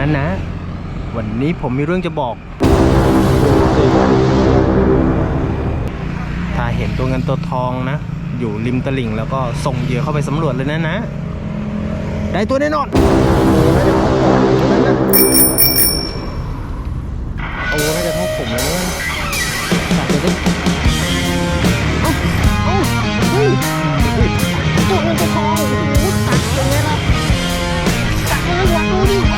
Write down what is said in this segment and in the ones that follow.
นั้นนะ วันนี้ผมมีเรื่องจะบอก ถ้าเห็นตัวเงินตัวทองนะ อยู่ริมตลิ่งแล้วก็ส่งเหยื่อเข้าไปสำรวจเลยนะนะ ได้ตัวแน่นอน โอ้น่าจะเท่าผมเลยนะจับเลยดิเอ้าเอ้าเฮ้ยเฮ้ยตัวเงินตัวทองโอ้โหตัดตรงนี้นะตัดเลยวัดดูดิวัดดูดิวุบวุบวุบวุบวุบวุบนี่ไงโอ้ยโอ้ยตัดแล้วนะตัดแล้วแหมไม่เยอะวัดเต็มๆเลยโอ้โหโดนครับโด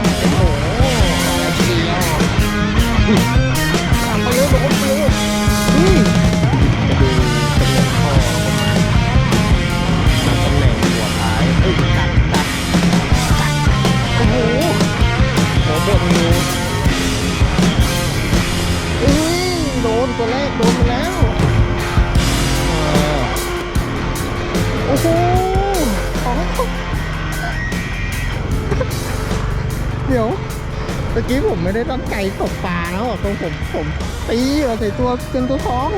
ไม่ได้ตั้งใจตกปลาแล้วอะตรงผมผมตีเอาใส่ตัวเกินตัวท้อง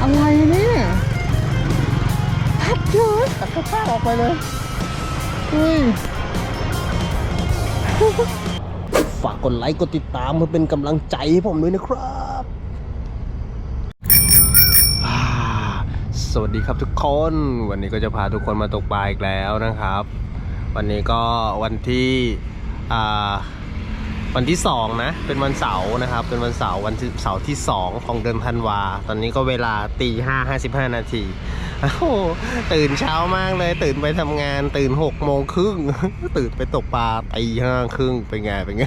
อะไรเนี่ยทับเยอะตัดข้าวออกไปเลยอุ้ยฝากกดไลค์กดติดตามเพื่อเป็นกำลังใจให้ผมด้วยนะครับ สวัสดีครับทุกคน วันนี้ก็จะพาทุกคนมาตกปลาอีกแล้วนะครับ วันนี้ก็วันที่อ่า วันที่สองนะเป็นวันเสาร์นะครับ เป็นวันเสาร์วันเสาร์ที่สองของเดือนธันวา ตอนนี้ก็เวลาตีห้าห้าสิบห้านาทีโอ้โหตื่นเช้ามากเลย ตื่นไปทำงาน ตื่นหกโมงครึ่งตื่นไปตกปลาตีห้าครึ่งเป็นไงเป็นไง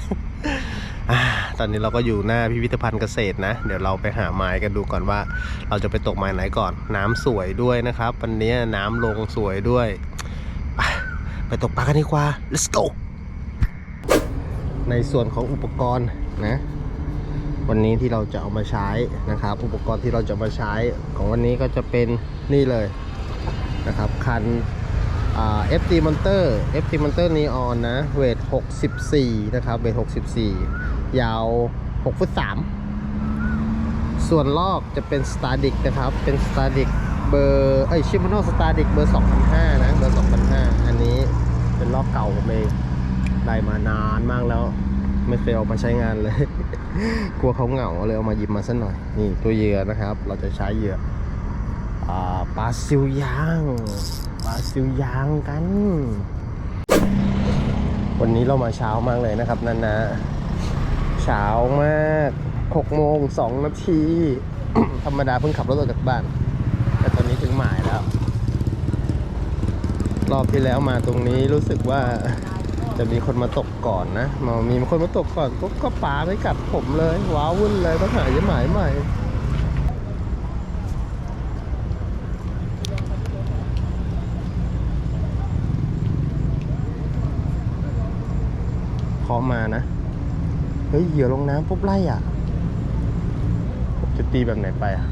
ตอนนี้เราก็อยู่หน้าพิพิธภัณฑ์เกษตรนะ เดี๋ยวเราไปหาไม้กันดูก่อนว่า เราจะไปตกไม้ไหนก่อน น้ำสวยด้วยนะครับวันนี้น้ำลงสวยด้วยไปไปตกปลากันดีกว่า let's go ในส่วนของอุปกรณ์นะวันนี้ที่เราจะเอามาใช้นะครับ อุปกรณ์ที่เราจะมาใช้ของวันนี้ก็จะเป็นนี่เลยนะครับคันอ่า FT Monster FT Monster Neon นะเวท 64 นะครับเวท 64 ยาว 6 ฟุต 3 ส่วนลอกจะเป็น Stardic นะครับ เป็น Stardic เบอร์เอ้ย Shimano Stardic เบอร์ 2005 นะ เบอร์ 2005 อันนี้เป็นลอกเก่าผมเอง ได้มานานมากแล้ว ไม่เคยเอามาใช้งานเลย กลัวเขาเหงาเลยเอามาหยิบมาสักหน่อย นี่ตัวเหยื่อนะครับ เราจะใช้เหยื่ออปลาซิวยางปลาซิวยางกัน วันนี้เรามาเช้ามากเลยนะครับนันนะเช้ามาก6โมง2นาทีธรรมดาเพิ่งขับรถออกจากบ้าน แต่ตอนนี้ถึงหมายแล้ว รอบที่แล้วมาตรงนี้รู้สึกว่า จะมีคนมาตกก่อนนะมามีคนมาตกก่อนปุ๊บก็ป๋าไม่กัดผมเลยว้าวุ่นเลยต้องหายี่หมายใหม่เคาะมานะ เฮ้ยเหยื่อลงน้ำปุ๊บไล่อะ จะตีแบบไหนไปอะ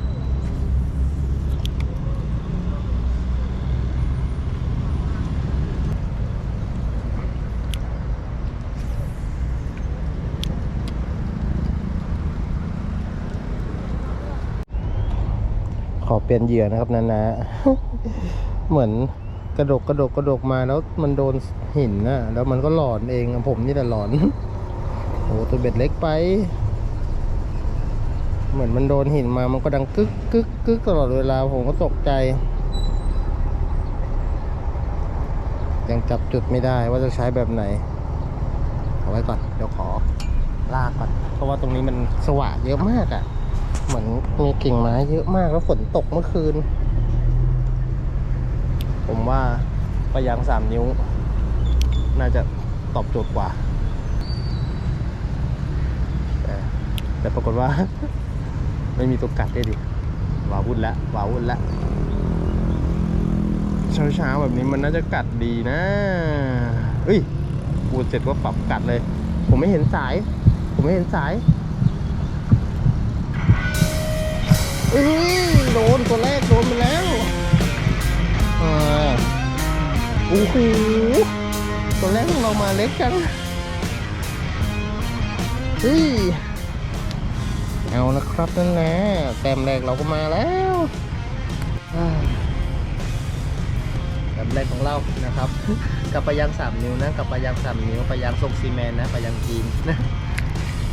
เปลี่ยนเหยื่อนะครับนานาเหมือนกระดกกระดกกระดกมาแล้วมันโดนหินนะแล้วมันก็หลอนเองผมนี่แหละหลอนโอ้ตัวเบ็ดเล็กไป เหมือนมันโดนหินมามันก็ดังกึกกึกกึกตลอดเวลาผมก็ตกใจ ยังจับจุดไม่ได้ว่าจะใช้แบบไหนเอาไว้ก่อนเดี๋ยวขอลากก่อนเพราะว่าตรงนี้มันสว่างเยอะมากอะ่ะ เหมือนมีกิ่งไม้เยอะมากแล้วฝนตกเมื่อคืน ผมว่าปะยางสามนิ้ว น่าจะตอบโจทย์กว่าแต่แต่ปรากฏว่า ไม่มีตัวกัดได้ดิวาวุ่นล้วว้าวุ่นล้วเช้าเช้าๆแบบนี้มันน่าจะกัดดีนะเฮ้ยพูดเสร็จก็ปรับกัดเลย ผมไม่เห็นสาย ผมไม่เห็นสาย เอ้ยโดนตัวแรกโดนไปแล้วโอ้โหตัวแรกของเรามาเล็กจังเฮ้ยเอาละครับนั่นแหละแต้มแรกเราก็มาแล้วแต้มแรกของเรานะครับ กับปลายางสามนิ้วนะกับปลายางสามนิ้วปลายางทรงซีเมนนะปลายางจีนนะ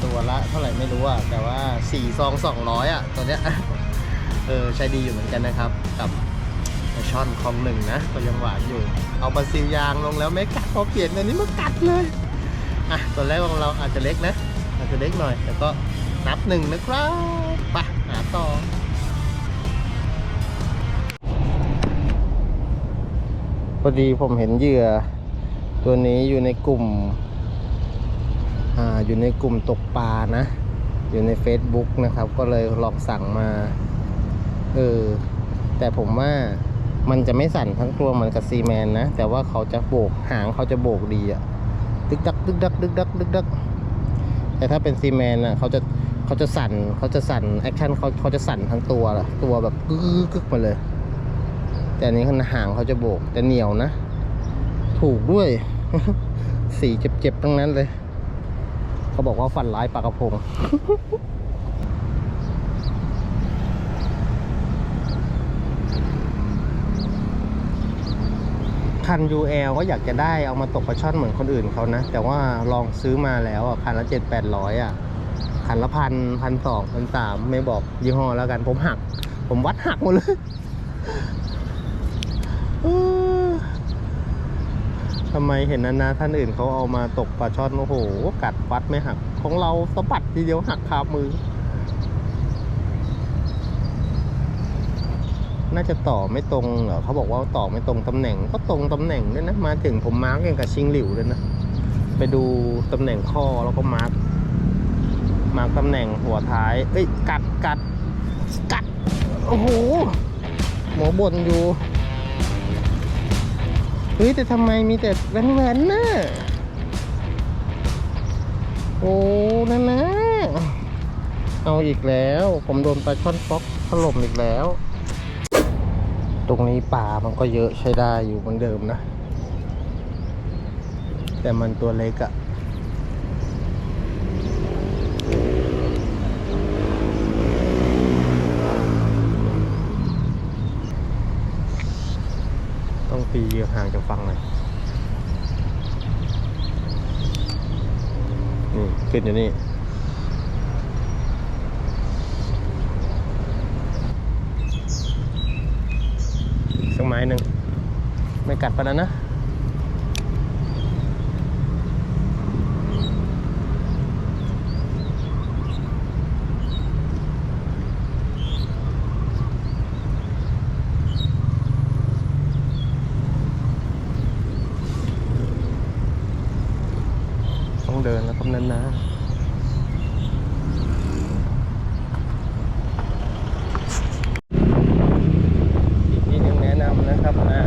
ตัวละเท่าไหร่ไม่รู้อะแต่ว่าสี่ซองสองร้อยอะตัวเนี้ย เออใช้ดีอยู่เหมือนกันนะครับ กับช่อนคองหนึ่งนะก็ยังหวานอยู่ เอาปลาซิลยางลงแล้วไม่กัดพอเปลี่ยนอันนี้มากัดเลยอะตัวแรกของเราอาจจะเล็กนะ อาจจะเล็กหน่อย แต่ก็นับหนึ่งนะครับไปหาต่อพอดีผมเห็นเหยื่อ ตัวนี้อยู่ในกลุ่มอ่าอยู่ในกลุ่มตกปลานะ อยู่ใน Facebook นะครับ ก็เลยลองสั่งมา เออ แต่ผมว่ามันจะไม่สั่นทั้งตัวเหมือนกับซีแมนนะ แต่ว่าเขาจะโบกหางเขาจะโบกดีอะดึกดักดึกดักดึกดักดึกดักแต่ถ้าเป็นซีแมนอะเขาจะเขาจะสั่นเขาจะสั่นแอคชั่นเขาเขาจะสั่นทั้งตัวล่ะตัวแบบกึกกึกกึกมาเลย แต่อันนี้ขนาหางเขาจะโบกแต่เหนียวนะ ถูกด้วย สีเจ็บๆทั้งนั้นเลย เขาบอกว่าฟันร้ายปลากระพง คัน UL ก็อยากจะได้เอามาตกปลาช่อนเหมือนคนอื่นเขานะ แต่ว่าลองซื้อมาแล้วอะคันละเจ็ดแปดร้อยอะคันละพันพันสองพันสามไม่บอกยี่ห้อแล้วกันผมหัก ผมวัดหักหมดเลยทำไมเห็นนานาท่านอื่นเขาเอามาตกปลาช่อนโอ้โห กัดวัดไม่หัก ของเราสะบัดทีเดียวหักคามือ น่าจะต่อไม่ตรงเหรอเขาบอกว่าต่อไม่ตรงตำแหน่ง ก็ตรงตำแหน่งด้วยนะ มาถึงผมมาร์กเองกับชิงหลิวเลยนะ ไปดูตำแหน่งข้อแล้วก็มาร์กมาร์กตำแหน่งหัวท้าย เอ้ย กัดกัดกัด โอ้โห หมอบนอยู่ เฮ้ย แต่ทำไมมีแต่แหวนๆน่ะโอ้นั่นนะ เอาอีกแล้ว ผมโดนปลาช่อนฟ็อกถล่มอีกแล้ว ตรงนี้ป่ามันก็เยอะใช้ได้อยู่เหมือนเดิมนะ แต่มันตัวเล็กอะต้องตีเหยื่อห่างจากฝั่งหน่อยนี่ขึ้นอยู่นี่ สักไม้ หนึ่งไม่กัดไปแล้วนะ ต้องเดินแล้วครับนั้นนะ อีกที่หนึ่งแนะนำนะครับนะ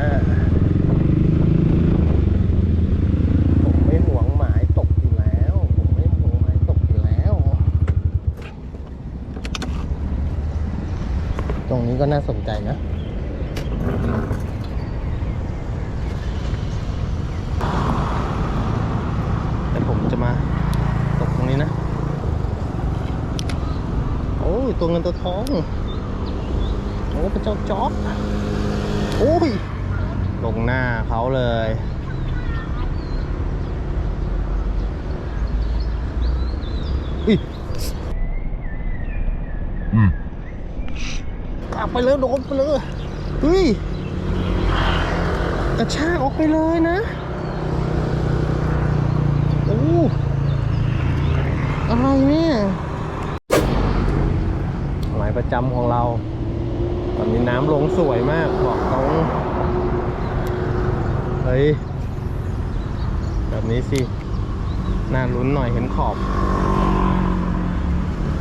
ผมไม่หวงหมายตกอยู่แล้ว ผมไม่หวงหมายตกอยู่แล้ว ตรงนี้ก็น่าสนใจนะ แต่ผมจะมาตกตรงนี้นะ โอ้ย ตัวเงินตัวทอง โอ้พระเจ้าจอร์ดโอ้ย ลงหน้าเขาเลยอิกลับ ไปเลยโดนไปเลยเฮ้ยกระชากออกไปเลยนะโอ้อะไรเนี่ยหมายประจำของเรา ตอนนี้น้ำลงสวยมากบอกตรงเฮ้ย แบบนี้สิ น่าลุ้นหน่อยเห็นขอบ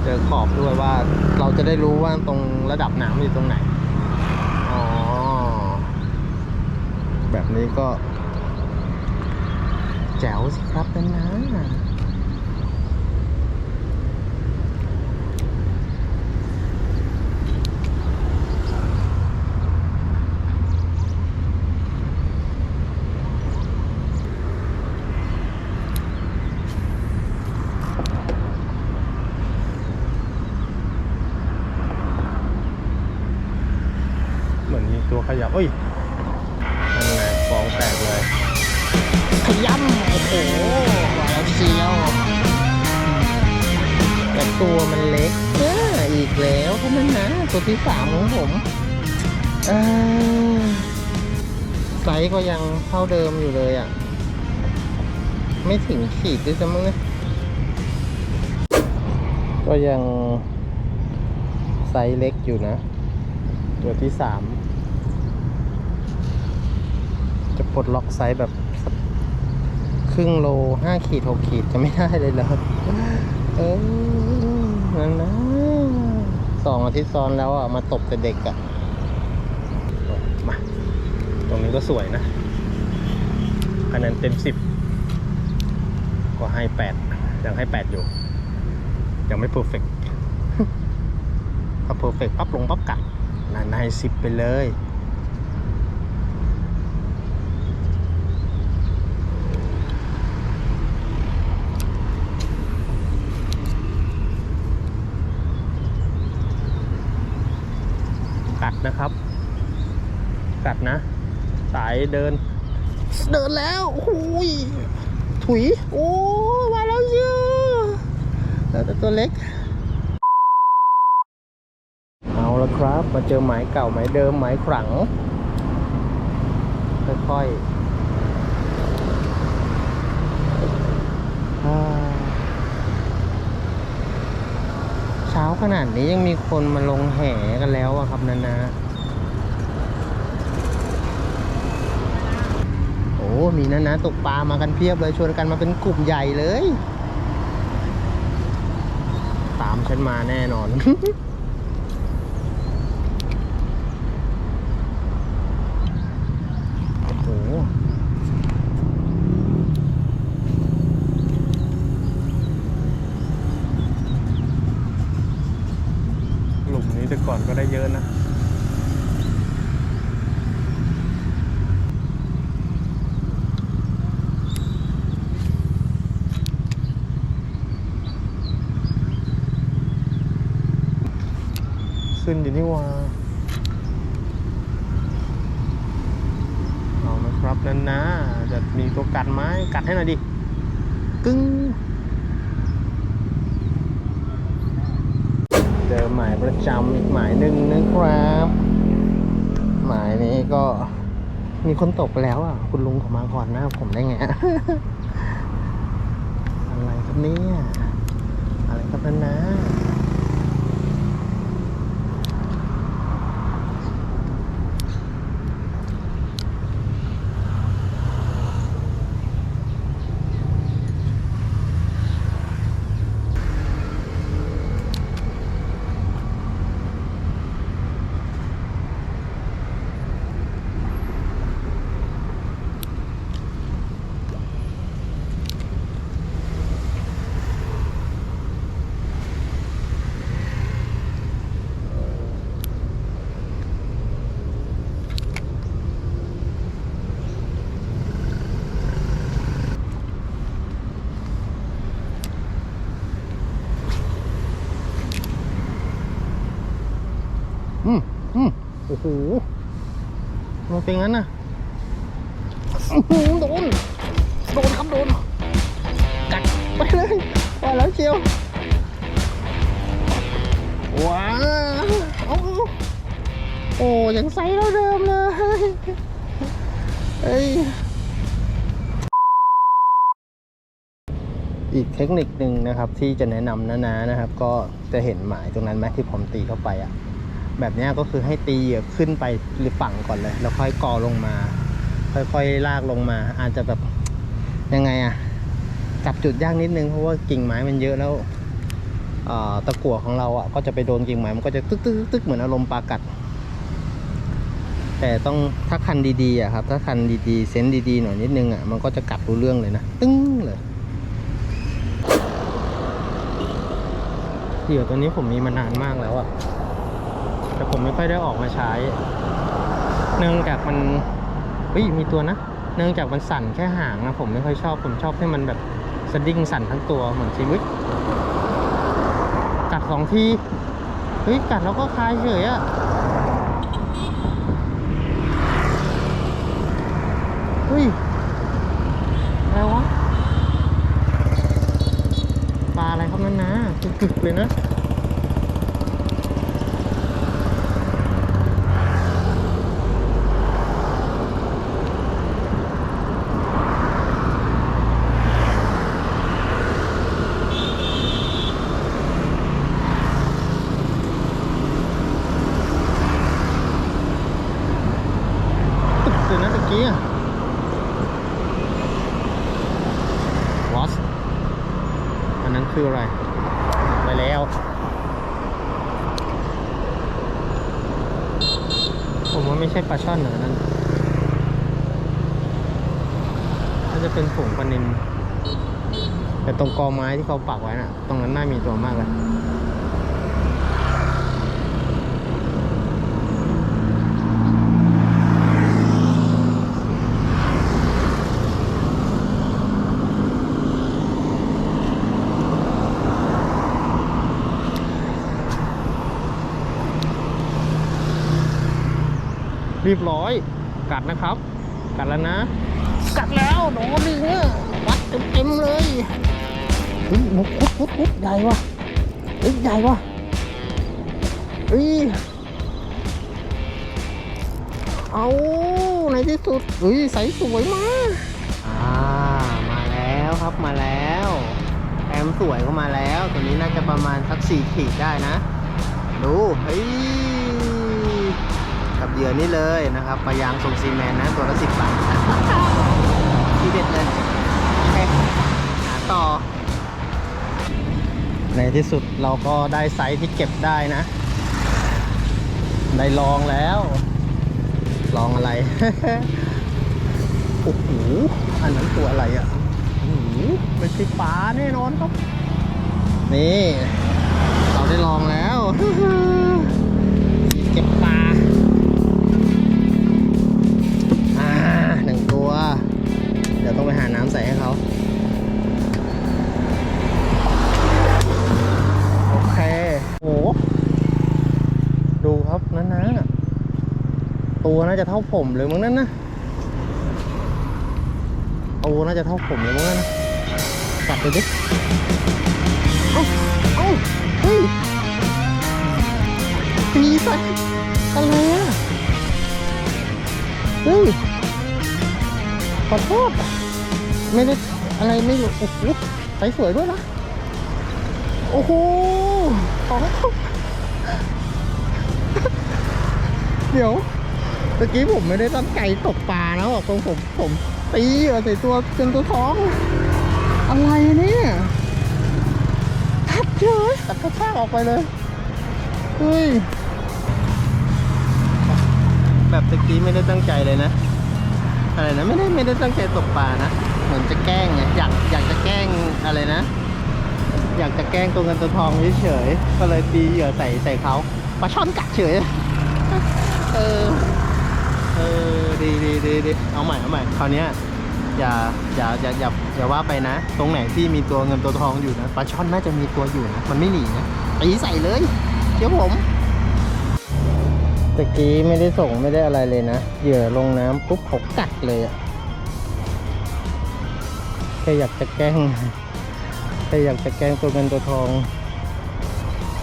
จอขอบด้วยว่าเราจะได้รู้ว่าตรงระดับน้ำอยู่ตรงไหน อ๋อ แบบนี้ก็ แจ๋วสิครับนั่นนะ กแล้วเท่านั้นนะ ตัวที่สามของผมไซส์ก็ยังเท่าเดิมอยู่เลยอะ ไม่ถึงขีดด้วยซ้ำมั้งนี่ยก็ยังไซส์เล็กอยู่นะ ตัวที่สามจะปลดล็อกไซส์แบบครึ่งโลห้าขีดหกขีดจะไม่ได้เลยเหรอเออนั่นนะ สองอาทิตย์ซ้อนแล้วอะมาตบแต่เด็กอะมา ตรงนี้ก็สวยนะคะแนนเต็มสิบก็ให้แปดยังให้แปดอยู่ ยังไม่เพอร์เฟกถ้าเพอร์เฟกปั๊บลงปั๊บกัดนายนให้สิบไปเลย นะครับ กัดนะ สายเดิน เดินแล้วหุยถุย โอ้มาแล้วเยวแล้วแต่ตัวเล็ก เอาละครับ มาเจอหมายเก่าหมายเดิมหมายขลัง ค่อยๆอ่าเช้า ขนาดนี้ยังมีคนมาลงแห่กันแล้วอะครับนานาโอ้มีนานาตกปลามากันเพียบเลยชวนกันมาเป็นกลุ่มใหญ่เลย ตามฉันมาแน่นอน โอ้โห หลุมนี้แต่ก่อนก็ ได้เยอะนะขึ้นอยู่นี่ว่าเอานะครับนั่นนะจะมีตัวกัดไหมกัดให้หน่อยดิ กึ้ง เจอหมายประจำอีกหมายหนึ่งนะครับ หมายนี้ก็ มีคนตกไปแล้วอะ คุณลุงเขามาก่อนหน้าผมได้ไง อะไรครับเนี่ยอะไรครับนั่นนะ อืมอืมโอ้โหมันเป็นงั้นน่ะโดน โดนครับโดน กัดไปเลยว่าแล้วเชียว ว้าวเอาโอ้ยังไซส์เราเดิมเลยเอ้ยอีกเทคนิคหนึ่งนะครับที่จะแนะนำนะนะนะครับ ก็จะเห็นหมายตรงนั้นไหมที่ผมตีเข้าไปอะ แบบนี้ก็คือให้ตีเหยื่อขึ้นไปหรือฝั่งก่อนเลย แล้วค่อยกอลงมา ค่อยๆลากลงมา อาจจะแบบยังไงอะจับจุดยากนิดนึงเพราะว่ากิ่งไม้มันเยอะแล้วตะกั่วของเราอะก็จะไปโดนกิ่งไม้มันก็จะตึกตึกตึกตึกเหมือนอารมณ์ปากัด แต่ต้องถ้าคันดีๆอะครับ ถ้าคันดีๆเซนดีๆหน่อยนิดนึงอะมันก็จะกัดรู้เรื่องเลยนะตึ้งเลยเหยื่อตัวนี้ผมมีมานานมากแล้วอะ แต่ผมไม่ค่อยได้ออกมาใช้ เนื่องจากมันวิมีตัวนะ เนื่องจากมันสั่นแค่หางนะผมไม่ค่อยชอบผมชอบให้มันแบบสดิ้งสั่นทั้งตัวเหมือนชีวิตกัดสองทีเฮ้ยกัดแล้วก็คลายเฉยอะเฮ้ยอะไรวะปลาอะไรครับนั่นนะกึกๆเลยนะ ตรงกอไม้ที่เขาปักไว้น่ะ ตรงนั้นน่ามีตัวมากเลยรียบร้อย กัดนะครับ กัดแล้วนะ กัดแล้วโดนดิเนี่ยวัดเต็มๆเลย เฮ้ยนกคุดคุดคุดใหญ่ว่ะเฮ้ยใหญ่ว่ะเฮ้ยเอาในที่สุดเฮ้ยใสสวยมากอ่ามาแล้วครับมาแล้วแอมสวยก็มาแล้ว ตัวนี้น่าจะประมาณสักสี่ขีดได้นะ ดูเฮ้ยกับเหยื่อนี่เลยนะครับปลายางทรงซีแมนนะตัวละสิบบาทที่เด็ดเลยโอเคหาต่อ ในที่สุดเราก็ได้ไซส์ที่เก็บได้นะ ได้ลองแล้ว ลองอะไร โอ้โห อันนั้นตัวอะไรอะโอ้โหไม่ใช่ปลาแน่นอนครับ นี่ เราได้ลองแล้วาผมเลยมั้งนั่นนะตัวน่าจะเท่าผมเลยมั้งนั่นปัดไปดิเอ้าเอ้าเฮ้ยตีใส่อะไรอะเฮ้ยขอโทษไม่ได้อะไรไม่รู้โอ้โหใสสวยด้วยนะโอ้โหของเดี๋ยว ตะกี้ผมไม่ได้ตั้งใจตกปลานะบอกตรงผมผมตีเหยื่อใส่ตัวจนตัวท้อง อะไรเนี่ยทับเฉยตัดกระชากออกไปเลยเฮ้ยแบบตะกี้ไม่ได้ตั้งใจเลยนะอะไรนะไม่ได้ไม่ได้ตั้งใจตกปลานะเหมือนจะแกล้งไงอยากอยากจะแกล้งอะไรนะ อยากจะแกล้งตัวเงินตัวทองเฉยๆก็เลยตีเหยื่อใส่ใส่เขาปลาช่อนกัดเฉยเออ เออดีดีดีดีเอาใหม่เอาใหม่คราวเนี้ยอย่าอย่าอย่าอย่าอย่าว่าไปนะ ตรงไหนที่มีตัวเงินตัวทองอยู่นะปลาช่อนน่าจะมีตัวอยู่นะมันไม่หนีนะตีใส่เลยเดี๋ยวผมตะกี้ไม่ได้ส่งไม่ได้อะไรเลยนะเหยื่อลงน้ำปุ๊บเขากัดเลยอะแค่อยากจะแกล้งแค่อยากจะแกล้งตัวเงินตัวทอง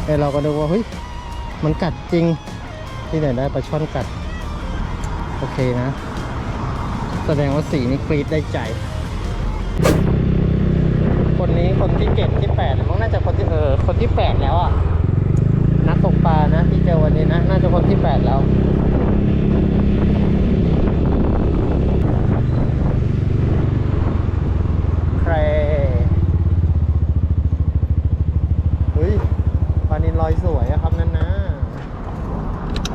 ไอเราก็นึกว่าเฮ้ยมันกัดจริงที่ไหนได้ปลาช่อนกัด โอเคนะ แสดงว่าสีนี้กรีดได้ใจ คนนี้คนที่เจ็ดที่แปดมันน่าจะคนที่เออคนที่แปดแล้วอะนักตกปลานะที่เจอวันนี้นะ น่าจะคนที่แปดแล้ว ใคร เฮ้ยปลานินลอยสวยอะครับนั่นนะ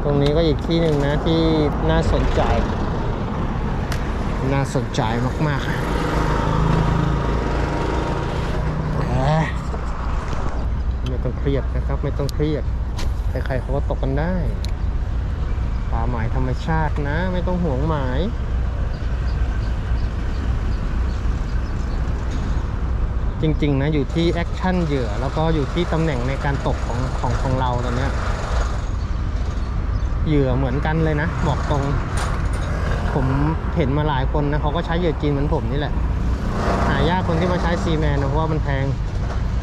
ตรงนี้ก็ อีกที่หนึ่งนะที่น่าสนใจ น่าสนใจมากๆไม่ต้องเครียดนะครับ ไม่ต้องเครียด ใครๆเขาก็ตกกันได้ป่าหมายธรรมชาตินะ ไม่ต้องห่วงหมายจริงๆนะอยู่ที่แอคชั่นเหยื่อ แล้วก็อยู่ที่ตำแหน่งในการตกของของของเราตอนนี้ เหยื่อเหมือนกันเลยนะ บอกตรง ผมเห็นมาหลายคนนะเขาก็ใช้เหยื่อจีนเหมือนผมนี่แหละ หายากคนที่มาใช้ซีแมนนะเพราะว่ามันแพง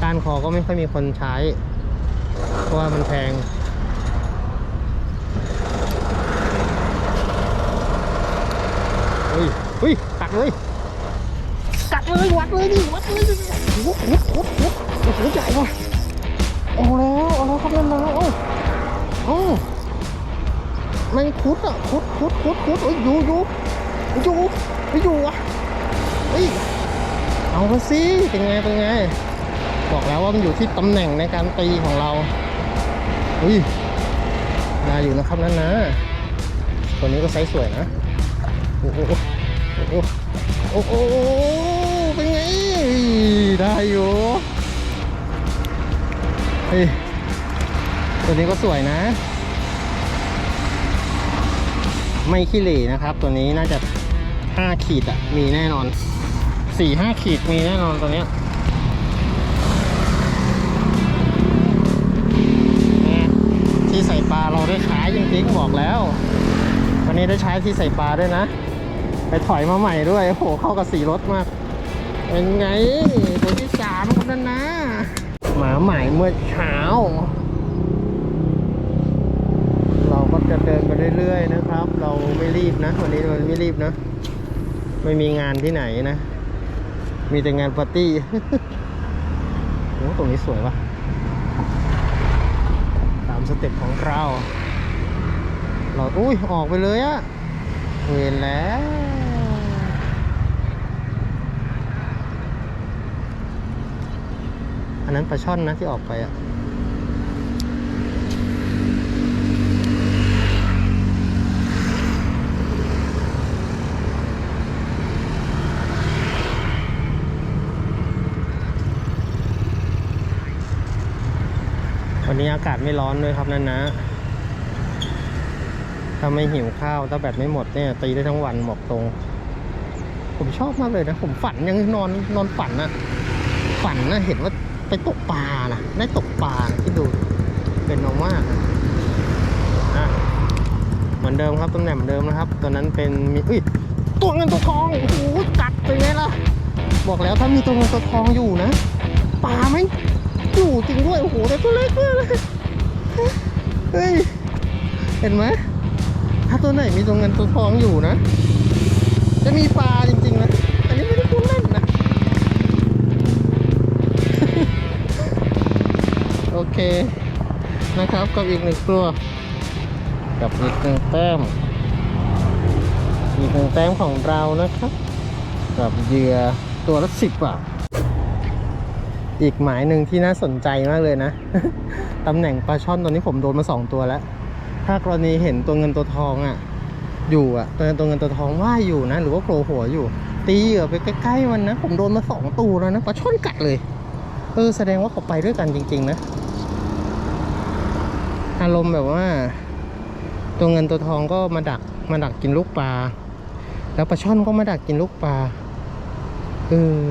ก้านคอก็ไม่ค่อยมีคนใช้ เพราะว่ามันแพงเฮ้ยเฮ้ยกัดเลยกัดเลยวัดเลยดิวัดเลยดิโอ้โหโอ้โหโอ้โหโอ้โหใหญ่ว่ะเอาแล้วเอาแล้วครับนั่นนะโอ้โอ้ ไม่คุดอะคุดคุดคุดคุดโอ้ยอยู่อยู่อยู่ไม่อยู่วะเฮ้ยเอามาสิเป็นไงเป็นไง บอกแล้วว่ามันอยู่ที่ตำแหน่งในการตีของเราอุ้ยนาอยู่นะครับนั่นนะตัวนี้ก็ไซส์สวยนะโอ้โหโอ้โหโอ้โหเป็นไงได้อยู่เฮ้ยตัวนี้ก็สวยนะ ไม่ขี้เหร่นะครับ ตัวนี้น่าจะ5ขีดอะมีแน่นอน4 5ขีดมีแน่นอนตัวเนี้ยที่ใส่ปลาเราได้ใช้จริงๆบอกแล้ว วันนี้ได้ใช้ที่ใส่ปลาด้วยนะ ไปถอยมาใหม่ด้วยโอ้โหเข้ากับสีรถมาก เป็นไงตัวที่สามคนนั้นนะหมาใหม่เมื่อเช้าก็จะเดินไปเรื่อยๆนะครับ เรีบนะ วันนี้เราไม่รีบนะ ไม่มีงานที่ไหนนะ มีแต่งานปาร์ตี้โอ้ตรงนี้สวยว่ะตามสเต็ปของเรา เราอุ้ยออกไปเลยอะเวรแล้วอันนั้นปลาช่อนนะที่ออกไปอะ นี้อากาศไม่ร้อนด้วยครับนั่นนะถ้าไม่หิวข้าวถ้าแบบไม่หมดเนี่ยตีได้ทั้งวันบอกตรง ผมชอบมากเลยนะ ผมฝันยังนอนนอนฝันนะฝันนะเห็นว่าไปตกปลานะได้ตกปลาที่ดูเป็นมากๆนะอะเหมือนเดิมครับตำแหน่งเหมือนเดิมนะครับตอนนั้นเป็นมีอุ้ยตัวเงินตัวทองโอ้โหกัดไปไงล่ะ บอกแล้วถ้ามีตัวเงินตัวทองอยู่นะปลาไม่ อยู่จริงด้วย โอ้โห แต่ตัวเล็กมากเลยเฮ้ย เห็นไหมถ้าตัวไหนมีตัวเงินตัวทองอยู่นะ จะมีปลาจริงๆนะ อันนี้ไม่ได้พูดเล่นนะ โอเค นะครับ กับอีกหนึ่งตัว กับอีกหนึ่งแต้ม อีกหนึ่งแต้มของเรานะครับ กับเหยื่อตัวละสิบบาท อีกหมายหนึ่งที่น่าสนใจมากเลยนะ ตำแหน่งปลาช่อนตัวนี้ผมโดนมาสองตัวแล้ว ถ้ากรณีเห็นตัวเงินตัวทองอะ อยู่อะตัวตัวเงินตัวทองว่ายอยู่นะ หรือว่าโผล่หัวอยู่ ตีเหยื่อไปใกล้ๆมันนะ ผมโดนมาสองตัวแล้วนะปลาช่อนกัดเลย เออแสดงว่าเขาไปด้วยกันจริง ๆ นะ อารมณ์แบบว่า ตัวเงินตัวทองก็มาดักมาดักกินลูกปลา แล้วปลาช่อนก็มาดักกินลูกปลา เออ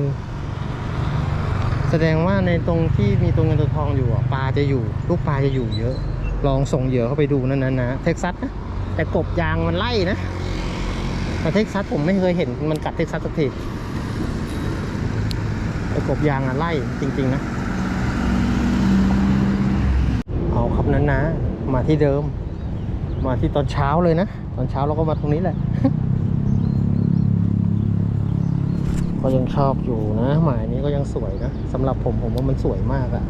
แสดงว่าในตรงที่มีตัวเงินตัวทองอยู่ปลาจะอยู่ ลูกปลาจะอยู่เยอะ ลองส่งเหยื่อเข้าไปดูนั่นนะนะเท็กซัสนะแต่กบยางมันไล่นะแต่เท็กซัสผมไม่เคยเห็นมันกัดเท็กซัสสักทีแต่กบยางอะไล่จริง ๆ นะ เอาครับนั้นนะ มาที่เดิม มาที่ตอนเช้าเลยนะ ตอนเช้าเราก็มาตรงนี้แหละ ก็ยังชอบอยู่นะหมายนี้ก็ยังสวยนะสำหรับผมผมว่ามันสวยมากอะ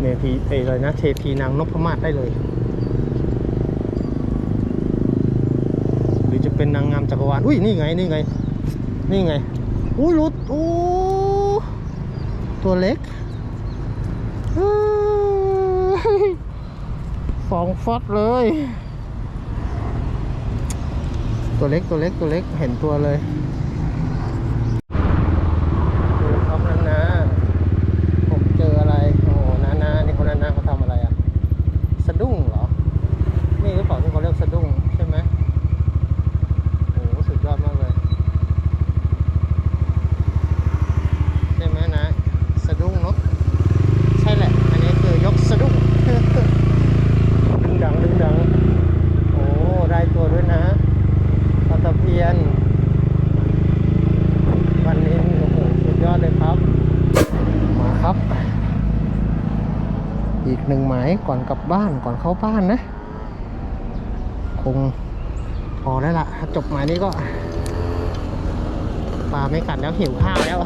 เมพีเอยอะไรนะเทพีนางนพมาศได้เลย หรือจะเป็นนางงามจักรวาลอุ้ยนี่ไงนี่ไง นี่ไงอุ้ยรุดโอ้ตัวเล็กเฮ้ยฟองฟอดเลย ตัวเล็กตัวเล็กตัวเล็กเห็นตัวเลยดูครับนั่นนะ ผมเจออะไร โอ้โหนานานี่คนนั้นนะเขาทำอะไรอะสะดุ้งเหรอ นี่หรือเปล่าที่เขาเรียกสะดุ้งใช่ไหมโอ้โหสุดยอดมากเลย ใช่ไหมนะ สะดุ้งเนอะใช่แหละ อันนี้คือยกสะดุ้ง ดึงดังดึงดัง โอ้ ได้ตัวด้วยนะปลาตะเพียน วันนี้โอ้โหสุดยอดเลยครับ มาครับ อีกหนึ่งหมาย ก่อนกลับบ้านก่อนเข้าบ้านนะ คงพอแล้วล่ะ จบหมายนี้ก็ปลาไม่กัดแล้วหิวข้าวแล้ว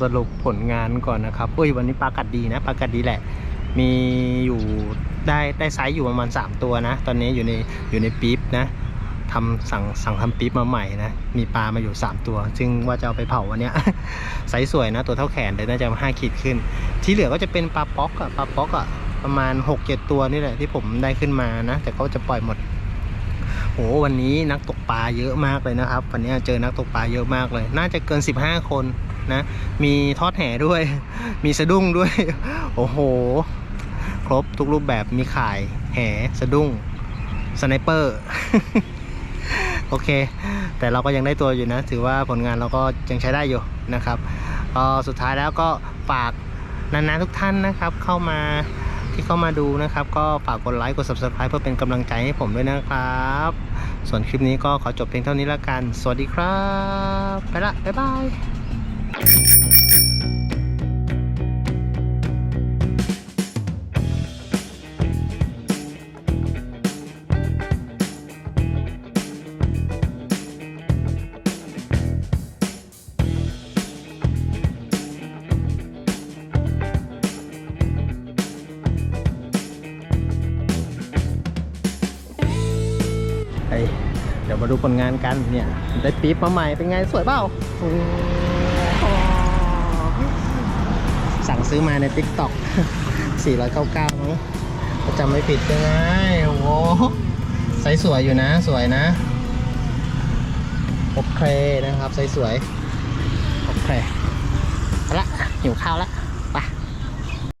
สรุปผลงานก่อนนะครับอุ้ยวันนี้ปลากัดดีนะปลากัดดีแหละ มีอยู่ได้ได้ไซส์อยู่ประมาณ 3 ตัวนะ ตอนนี้อยู่ในอยู่ในปี๊บนะทำสั่งสั่งทำปี๊บมาใหม่นะ มีปลามาอยู่ 3 ตัว ซึ่งว่าจะเอาไปเผาวันนี้ไซส์สวยนะ ตัวเท่าแขนเลยน่าจะห้าขีดขึ้น ที่เหลือก็จะเป็นปลาป๊อกอะปลาป๊อกอะประมาณ6กเจ็ดตัวนี่แหละที่ผมได้ขึ้นมานะ แต่เขาจะปล่อยหมดโหวันนี้นักตกปลาเยอะมากเลยนะครับ วันนี้เจอนักตกปลาเยอะมากเลย น่าจะเกิน 15 คน นะมีทอดแห่ด้วย มีสะดุ้งด้วย โอ้โห ครบทุกรูปแบบมีข่ายแห่สะดุ้งสไนเปอร์โอเค แต่เราก็ยังได้ตัวอยู่นะ ถือว่าผลงานเราก็ยังใช้ได้อยู่นะครับก็สุดท้ายแล้วก็ฝากนานๆทุกท่านนะครับ เข้ามาที่เข้ามาดูนะครับ ก็ฝากกดไลค์กด subscribe เพื่อเป็นกำลังใจให้ผมด้วยนะครับ ส่วนคลิปนี้ก็ขอจบเพียงเท่านี้ละกัน สวัสดีครับ ไปละ บ๊ายบาย เดี๋ยวมาดูผลงานกันเนี่ย ได้ปี๊บมาใหม่เป็นไงสวยเปล่า ซื้อมาใน t ิ k t o k 499มั้งจำไม่ผิดยังไงโอ้โหไซส์สวยอยู่นะสวยนะ โอเคนะครับไซส์สวย โอเคเอาละหิวข้าวละ